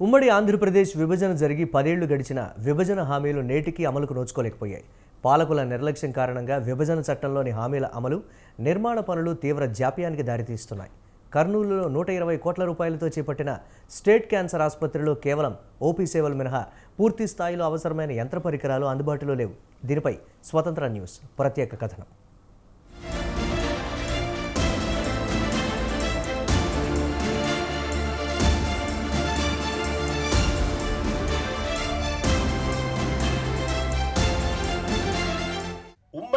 ఉమ్మడి ఆంధ్రప్రదేశ్ విభజన జరిగి పదేళ్ళు గడిచిన విభజన హామీలు నేటికి అమలుకు నోచుకోలేకపోయాయి. పాలకుల నిర్లక్ష్యం కారణంగా విభజన చట్టంలోని హామీల అమలు నిర్మాణ పనులు తీవ్ర జాప్యానికి దారితీస్తున్నాయి. కర్నూలులో నూట ఇరవై కోట్ల రూపాయలతో చేపట్టిన స్టేట్ క్యాన్సర్ ఆసుపత్రిలో కేవలం ఓపీ సేవలు మినహా పూర్తి స్థాయిలో అవసరమైన యంత్ర పరికరాలు అందుబాటులో లేవు. దీనిపై స్వతంత్ర న్యూస్ ప్రత్యేక కథనం.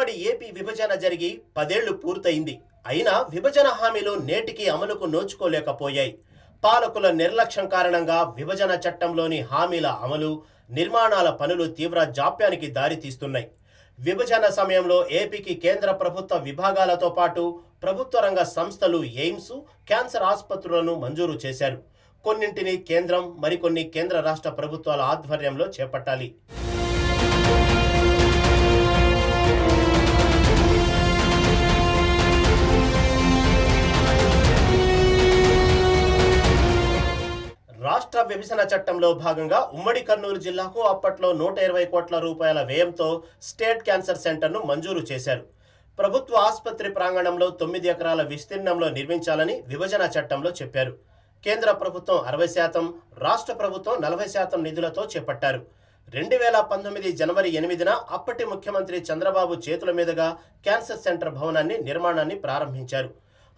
ఉమ్మడి ఏపీ విభజన జరిగి పదేళ్ళు పూర్తయింది. అయినా విభజన హామీలు నేటికి అమలుకు నోచుకోలేకపోయాయి. పాలకుల నిర్లక్ష్యం కారణంగా విభజన చట్టంలోని హామీల అమలు నిర్మాణాల పనులు తీవ్ర జాప్యానికి దారితీస్తున్నాయి. విభజన సమయంలో ఏపీకి కేంద్ర ప్రభుత్వ విభాగాలతో పాటు ప్రభుత్వ రంగ సంస్థలు ఎయిమ్స్ క్యాన్సర్ ఆసుపత్రులను మంజూరు చేశారు. కొన్నింటిని కేంద్రం మరికొన్ని కేంద్ర రాష్ట్ర ప్రభుత్వాల ఆధ్వర్యంలో చేపట్టాలి. విభజన చట్టంలో భాగంగా ఉమ్మడి కర్నూలు జిల్లాకు అప్పట్లో నూట ఇరవై కోట్ల రూపాయల వ్యయంతో స్టేట్ క్యాన్సర్ సెంటర్ను మంజూరు చేశారు. ప్రభుత్వ ఆసుపత్రి ప్రాంగణంలో తొమ్మిది ఎకరాల విస్తీర్ణంలో నిర్మించాలని విభజన చట్టంలో చెప్పారు. కేంద్ర ప్రభుత్వం అరవై శాతం రాష్ట్ర ప్రభుత్వం నలభై శాతం నిధులతో చేపట్టారు. రెండు వేల పంతొమ్మిది జనవరి ఎనిమిదిన అప్పటి ముఖ్యమంత్రి చంద్రబాబు చేతుల మీదుగా క్యాన్సర్ సెంటర్ భవనాన్ని నిర్మాణాన్ని ప్రారంభించారు.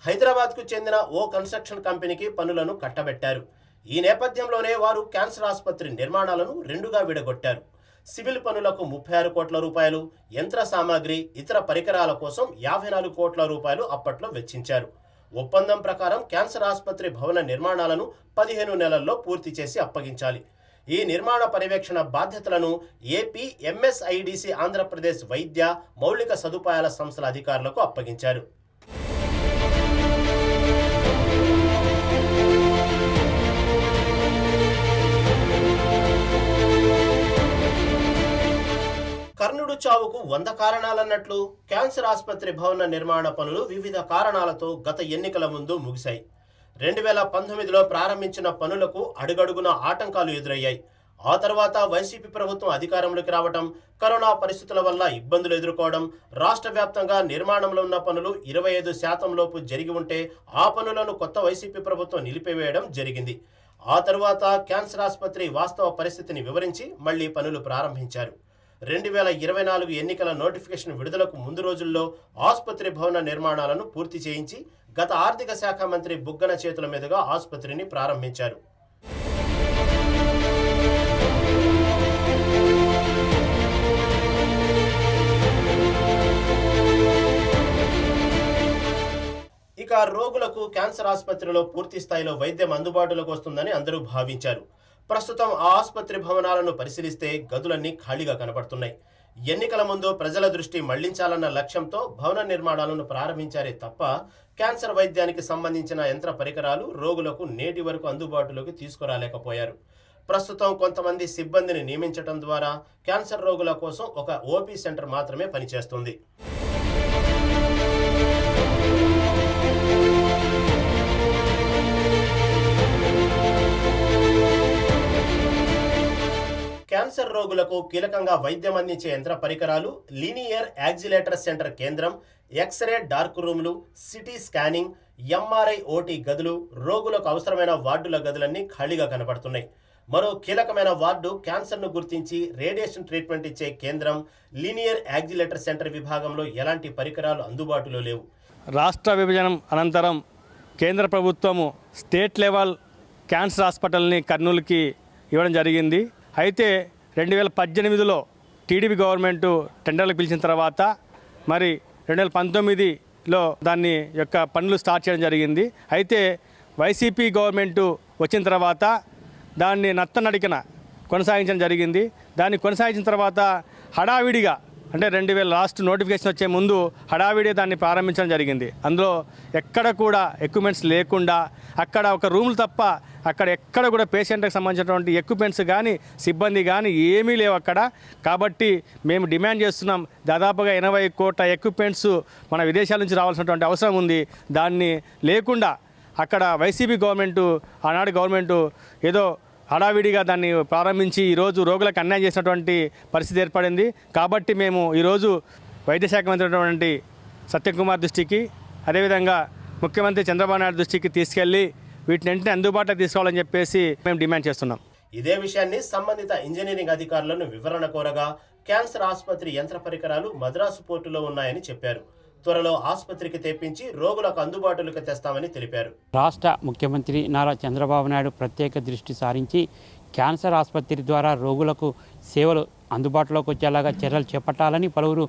హైదరాబాద్కు చెందిన ఓ కన్స్ట్రక్షన్ కంపెనీకి పనులను కట్టబెట్టారు. ఈ నేపథ్యంలోనే వారు క్యాన్సర్ ఆసుపత్రి నిర్మాణాలను రెండుగా విడగొట్టారు. సివిల్ పనులకు ముప్పై ఆరు కోట్ల రూపాయలు యంత్ర సామాగ్రి ఇతర పరికరాల కోసం యాభై నాలుగు కోట్ల రూపాయలు అప్పట్లో వెచ్చించారు. ఒప్పందం ప్రకారం క్యాన్సర్ ఆసుపత్రి భవన నిర్మాణాలను పదిహేను నెలల్లో పూర్తి చేసి అప్పగించాలి. ఈ నిర్మాణ పర్యవేక్షణ బాధ్యతలను ఏపీ ఎంఎస్ఐడిసి ఆంధ్రప్రదేశ్ వైద్య మౌలిక సదుపాయాల సంస్థల అధికారులకు అప్పగించారు. చావుకు వంద కారణాలన్నట్లు క్యాన్సర్ ఆసుపత్రి భవన నిర్మాణ పనులు వివిధ కారణాలతో గత ఎన్నికల ముందు ముగిశాయి. రెండు వేల పంతొమ్మిదిలో ప్రారంభించిన పనులకు అడుగడుగున ఆటంకాలు ఎదురయ్యాయి. ఆ తర్వాత వైసీపీ ప్రభుత్వం అధికారంలోకి రావడం కరోనా పరిస్థితుల వల్ల ఇబ్బందులు ఎదుర్కోవడం రాష్ట్ర వ్యాప్తంగా నిర్మాణంలో ఉన్న పనులు ఇరవై ఐదు శాతం లోపు జరిగి ఉంటే ఆ పనులను కొత్త వైసీపీ ప్రభుత్వం నిలిపివేయడం జరిగింది. ఆ తరువాత క్యాన్సర్ ఆసుపత్రి వాస్తవ పరిస్థితిని వివరించి మళ్ళీ పనులు ప్రారంభించారు. రెండు వేల ఇరవై నాలుగు ఎన్నికల నోటిఫికేషన్ విడుదలకు ముందు రోజుల్లో ఆసుపత్రి భవన నిర్మాణాలను పూర్తి చేయించి గత ఆర్థిక శాఖ మంత్రి బుగ్గన చేతుల మీదుగా ఆసుపత్రిని ప్రారంభించారు. ఇక రోగులకు క్యాన్సర్ ఆసుపత్రిలో పూర్తి స్థాయిలో వైద్యం అందుబాటులోకి వస్తుందని అందరూ భావించారు. ప్రస్తుతం ఆసుపత్రి భవనాలను పరిశీలిస్తే గదులన్నీ ఖాళీగా కనపడుతున్నాయి. ఎన్నికల ముందు ప్రజల దృష్టి మళ్ళించాలన్న లక్ష్యంతో భవన నిర్మాణాలను ప్రారంభించారే తప్ప క్యాన్సర్ వైద్యానికి సంబంధించిన యంత్ర పరికరాలు రోగులకు నేటి వరకు అందుబాటులోకి తీసుకురాలేకపోయారు. ప్రస్తుతం కొంతమంది సిబ్బందిని నియమించడం ద్వారా క్యాన్సర్ రోగుల కోసం ఒక ఓపీ సెంటర్ మాత్రమే పనిచేస్తుంది. క్యాన్సర్ రోగులకు కీలకంగా వైద్యం అందించే యంత్ర పరికరాలు లీనియర్ యాక్జిలేటర్ సెంటర్ కేంద్రం ఎక్స్రే డార్క్ రూమ్లు సిటీ స్కానింగ్ ఎంఆర్ఐ ఓటీ గదులు రోగులకు అవసరమైన వార్డుల గదులన్నీ ఖాళీగా కనపడుతున్నాయి. మరో కీలకమైన వార్డు క్యాన్సర్ను గుర్తించి రేడియేషన్ ట్రీట్మెంట్ ఇచ్చే కేంద్రం లీనియర్ యాక్సిలేటర్ సెంటర్ విభాగంలో ఎలాంటి పరికరాలు అందుబాటులో లేవు. రాష్ట్ర విభజన అనంతరం కేంద్ర ప్రభుత్వము స్టేట్ లెవెల్ క్యాన్సర్ హాస్పిటల్ని కర్నూలుకి ఇవ్వడం జరిగింది. అయితే రెండు వేల పద్దెనిమిదిలో టీడీపీ గవర్నమెంట్ టెండర్లు పిలిచిన తర్వాత మరి రెండు వేల పంతొమ్మిదిలో దాన్ని యొక్క పనులు స్టార్ట్ చేయడం జరిగింది. అయితే వైసీపీ గవర్నమెంటు వచ్చిన తర్వాత దాన్ని నత్తనడికన కొనసాగించడం జరిగింది. దాన్ని కొనసాగించిన తర్వాత హడావిడిగా అంటే రెండు వేల లాస్ట్ నోటిఫికేషన్ వచ్చే ముందు హడావిడి దాన్ని ప్రారంభించడం జరిగింది. అందులో ఎక్కడ కూడా ఎక్విప్మెంట్స్ లేకుండా అక్కడ ఒక రూములు తప్ప అక్కడ ఎక్కడ కూడా పేషెంట్కి సంబంధించినటువంటి ఎక్విప్మెంట్స్ కానీ సిబ్బంది కానీ ఏమీ లేవు అక్కడ. కాబట్టి మేము డిమాండ్ చేస్తున్నాం దాదాపుగా ఎనభై కోట్ల ఎక్విప్మెంట్స్ మన విదేశాల నుంచి రావాల్సినటువంటి అవసరం ఉంది. దాన్ని లేకుండా అక్కడ వైసీపీ గవర్నమెంటు ఆనాడు గవర్నమెంటు ఏదో హడావిడిగా దాన్ని ప్రారంభించి ఈరోజు రోగులకు అన్యాయం చేసినటువంటి పరిస్థితి ఏర్పడింది. కాబట్టి మేము ఈరోజు వైద్య శాఖ మంత్రి అయినటువంటి సత్యకుమార్ దృష్టికి అదేవిధంగా ముఖ్యమంత్రి చంద్రబాబు నాయుడు దృష్టికి తీసుకెళ్ళి వీటిని వెంటనే అందుబాటులో తీసుకోవాలని చెప్పేసి మేము డిమాండ్ చేస్తున్నాం. ఇదే విషయాన్ని సంబంధిత ఇంజనీరింగ్ అధికారులను వివరణ కోరగా క్యాన్సర్ ఆసుపత్రి యంత్ర పరికరాలు మద్రాసు పోర్టులో ఉన్నాయని చెప్పారు. త్వరలో ఆసుపత్రికి తెప్పించి రోగులకు అందుబాటులోకి తెస్తామని తెలిపారు. రాష్ట్ర ముఖ్యమంత్రి నారా చంద్రబాబు నాయుడు ప్రత్యేక దృష్టి సారించి క్యాన్సర్ ఆసుపత్రి ద్వారా రోగులకు సేవలు అందుబాటులోకి వచ్చేలాగా చర్యలు చేపట్టాలని పలువురు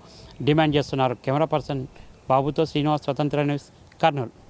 డిమాండ్ చేస్తున్నారు. కెమెరా పర్సన్ బాబుతో శ్రీనివాస్ స్వతంత్ర న్యూస్ కర్నూలు.